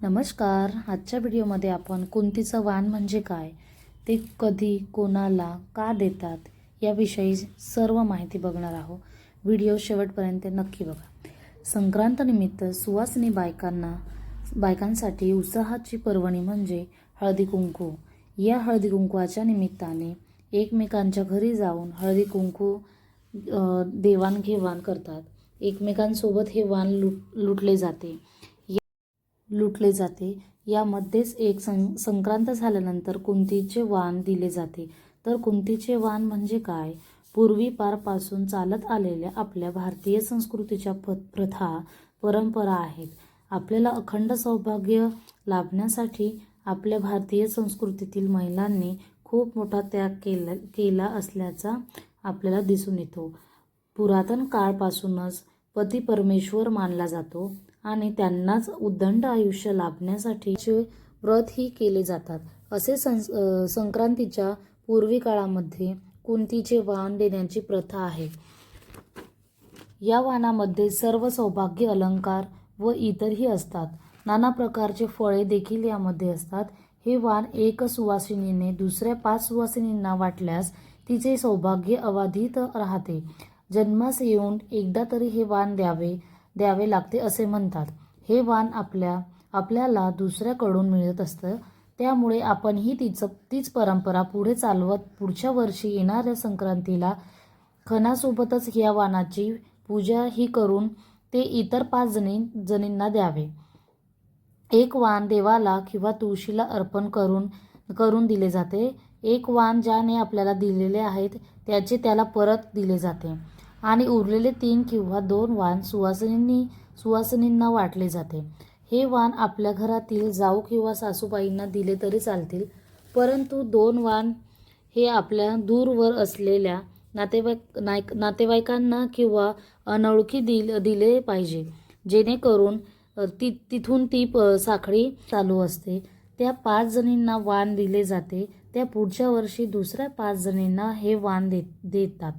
नमस्कार. आजच्या व्हिडिओमध्ये आपण कुंतीचं वाण म्हणजे काय ते कधी कोणाला का देतात याविषयी सर्व माहिती बघणार आहोत. व्हिडिओ शेवटपर्यंत नक्की बघा. संक्रांतनिमित्त सुवासिनी बायकांना बायकांसाठी उत्साहाची पर्वणी म्हणजे हळदी कुंकू. या हळदी कुंकवाच्या निमित्ताने एकमेकांच्या घरी जाऊन हळदी कुंकू देवाणघेवाण करतात. एकमेकांसोबत हे वाण लुट लुटले जाते. लुटले जाते. यामध्येच एक सं संक्रांत झाल्यानंतर कुंतीचे वाण दिले जाते. तर कुंतीचे वाण म्हणजे काय? पूर्वीपारपासून चालत आलेल्या आपल्या भारतीय संस्कृतीच्या प प्रथा परंपरा आहेत. आपल्याला अखंड सौभाग्य लाभण्यासाठी आपल्या भारतीय संस्कृतीतील महिलांनी खूप मोठा त्याग केला केला असल्याचा आपल्याला दिसून येतो. पुरातन काळपासूनच पती परमेश्वर मानला जातो. आणि त्यांनाच उदंड आयुष्य लाभण्यासाठीचे व्रतही केले जातात. असे सं संक्रांतीच्या पूर्वी काळामध्ये कुंतीचे वाण देण्याची प्रथा आहे. या वाणामध्ये सर्व सौभाग्य अलंकार व इतरही असतात. नाना प्रकारचे फळे देखील यामध्ये असतात. हे वाण एक सुवासिनीने दुसऱ्या पाच सुवासिनींना वाटल्यास तिचे सौभाग्य अबाधित राहते. जन्मास येऊन एकदा तरी हे वाण द्यावे द्यावे लागते असे म्हणतात. हे वाण आपल्या आपल्याला दुसऱ्याकडून मिळत असतं. त्यामुळे आपणही तिचं तीच परंपरा पुढे चालवत पुढच्या वर्षी येणाऱ्या संक्रांतीला खणासोबतच या वाणाची पूजा ही करून ते इतर पाच जणी जणींना द्यावे. एक वाण देवाला किंवा तुळशीला अर्पण करून करून दिले जाते. एक वाण ज्याने आपल्याला दिलेले आहेत त्याचे त्याला परत दिले जाते. आणि उरलेले तीन किंवा दोन वाण सुवासिनींनी सुवासिनींना वाटले जाते. हे वाण आपल्या घरातील जाऊ किंवा सासूबाईंना दिले तरी चालतील परंतु दोन वाण हे आपल्या दूरवर असलेल्या नातेवाईक नाईक नातेवाईकांना किंवा अनोळखी दिल दिले पाहिजे. जेणेकरून ती ति तिथून ती प साखळी चालू असते. त्या पाच जणींना वाण दिले जाते. त्या पुढच्या वर्षी दुसऱ्या पाच जणींना हे वाण देत देतात.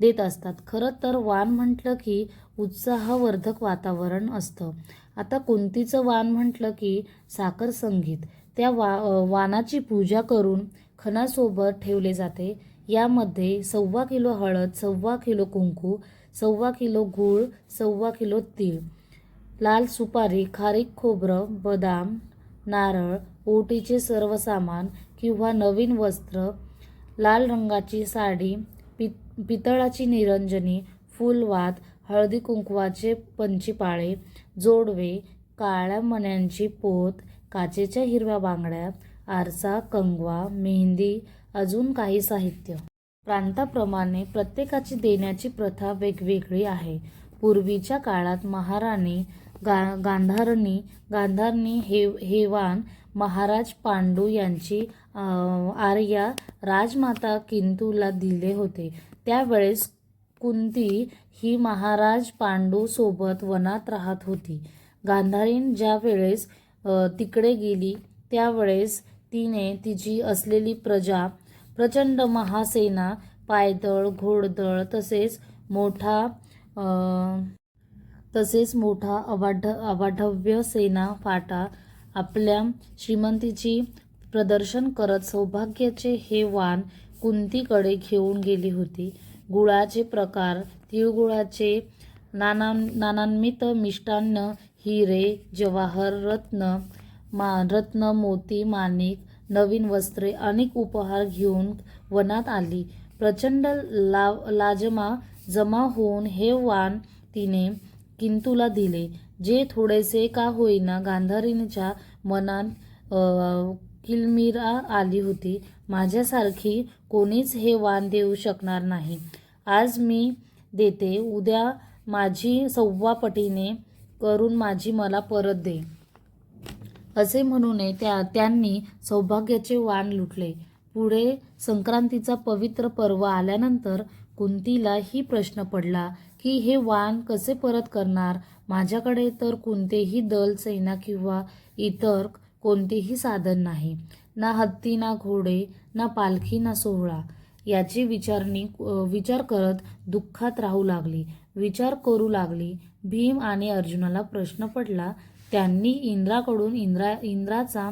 देत असतात. खरं तर वाण म्हटलं की उत्साहवर्धक वातावरण असतं. आता कुंतीचं वाण म्हटलं की साखर संगीत. त्या वा वानाची वाणाची पूजा करून खणासोबत ठेवले जाते. यामध्ये सव्वा किलो हळद सव्वा किलो कुंकू सव्वा किलो गूळ सव्वा किलो तीळ लाल सुपारी खारीक खोबरं बदाम नारळ ओटीचे सर्व सामान किंवा नवीन वस्त्र लाल रंगाची साडी पितळाची निरंजनी फुलवात हळदी कुंकवाचे पंचीपाळे जोडवे काळ्या मण्यांची पोत काचेच्या हिरव्या बांगड्या आरसा कंगवा मेहंदी अजून काही साहित्य. प्रांताप्रमाणे प्रत्येकाची देण्याची प्रथा वेगवेगळी आहे. पूर्वीच्या काळात महाराणी गा गांधारणी गांधारणी हे हेवान महाराज पांडू यांची आर्या राजमाता किंतूला दिले होते. त्यावेळेस कुंती ही महाराज पांडू सोबत वनात राहत होती. गांधारीन ज्या वेळेस तिकडे गेली त्यावेळेस तिने तिची असलेली प्रजा प्रचंड महासेना पायदळ घोडदळ तसेच मोठा तसेच मोठा अवाढ अवाढव्य सेना फाटा आपल्या श्रीमंतीची प्रदर्शन करत सौभाग्याचे हे वाण कुंतीकडे घेऊन गेली होती. गुळाचे प्रकार तिळगुळाचे नाना नानान्वित मिष्टान्न हिरे जवाहर रत्न मा रत्न मोती माणिक नवीन वस्त्रे अनेक उपहार घेऊन वनात आली. प्रचंड ला लाजमा जमा होऊन हे वाण तिने किंतूला दिले. जे थोडेसे का होईना गांधारींच्या मनात किलमिरा आली होती. माझ्यासारखी कोणीच हे वाण देऊ शकणार नाही. आज मी देते उद्या माझी सव्वा पटीने करून माझी मला परत दे. असे म्हणून त्या त्यांनी सौभाग्याचे वाण लुटले. पुढे संक्रांतीचा पवित्र पर्व आल्यानंतर कुंतीला ही प्रश्न पडला की हे वाण कसे परत करणार? माझ्याकडे तर कोणतेही दल सेना किंवा इतर कोणतेही साधन नाही. ना हत्ती ना घोडे ना पालखी ना सोहळा. याची विचारणी विचार करत दुःखात राहू लागली. विचार करू लागली. भीम आणि अर्जुनाला प्रश्न पडला त्यांनी इंद्राकडून इंद्रा इंद्राचा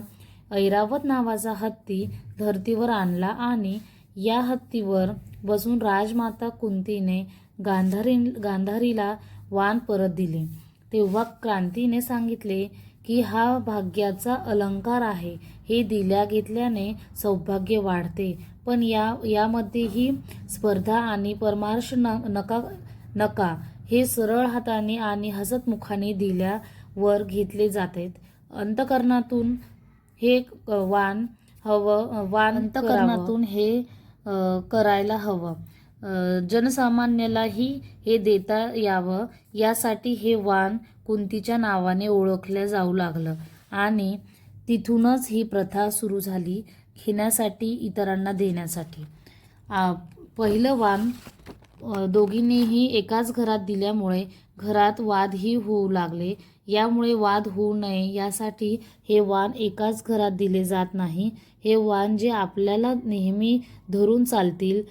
ऐरावत नावाचा हत्ती धर्तीवर आणला आणि या हत्तीवर बसून राजमाता कुंतीने गांधारी गांधारीला वाण परत दिले. तेव्हा क्रांतीने सांगितले की हा भाग्याचा अलंकार आहे हे दिल्या घेतल्याने सौभाग्य वाढते. पण या यामध्येही स्पर्धा आणि परमार्श न नका नका हे सरळ हाताने आणि हसतमुखाने दिल्यावर घेतले जाते अंतकरणातून हे वान वाण हवं वान अंतकरणातून हे करायला हवं. जनसामान्यालाही हे देता यावं. यासाठी हे वाण कुंतीच्या नावाने ओळखल्या जाऊ लागलं आणि तिथूनच ही प्रथा सुरू झाली घेण्यासाठी इतरांना देण्यासाठी. पहिलं वाण दोघींनीही एकाच घरात दिल्यामुळे घरात वादही होऊ लागले. यामुळे वाद होऊ नये यासाठी हे वाण एकाच घरात दिले जात नाही. हे वाण जे आपल्याला नेहमी धरून चालतील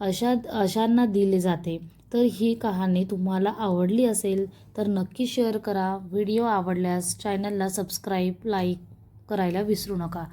अशा अशांना दिले जाते. तर ही कहाणी तुम्हाला आवडली असेल तर नक्की शेअर करा. व्हिडिओ आवडल्यास चॅनलला सबस्क्राईब लाईक करायला विसरू नका.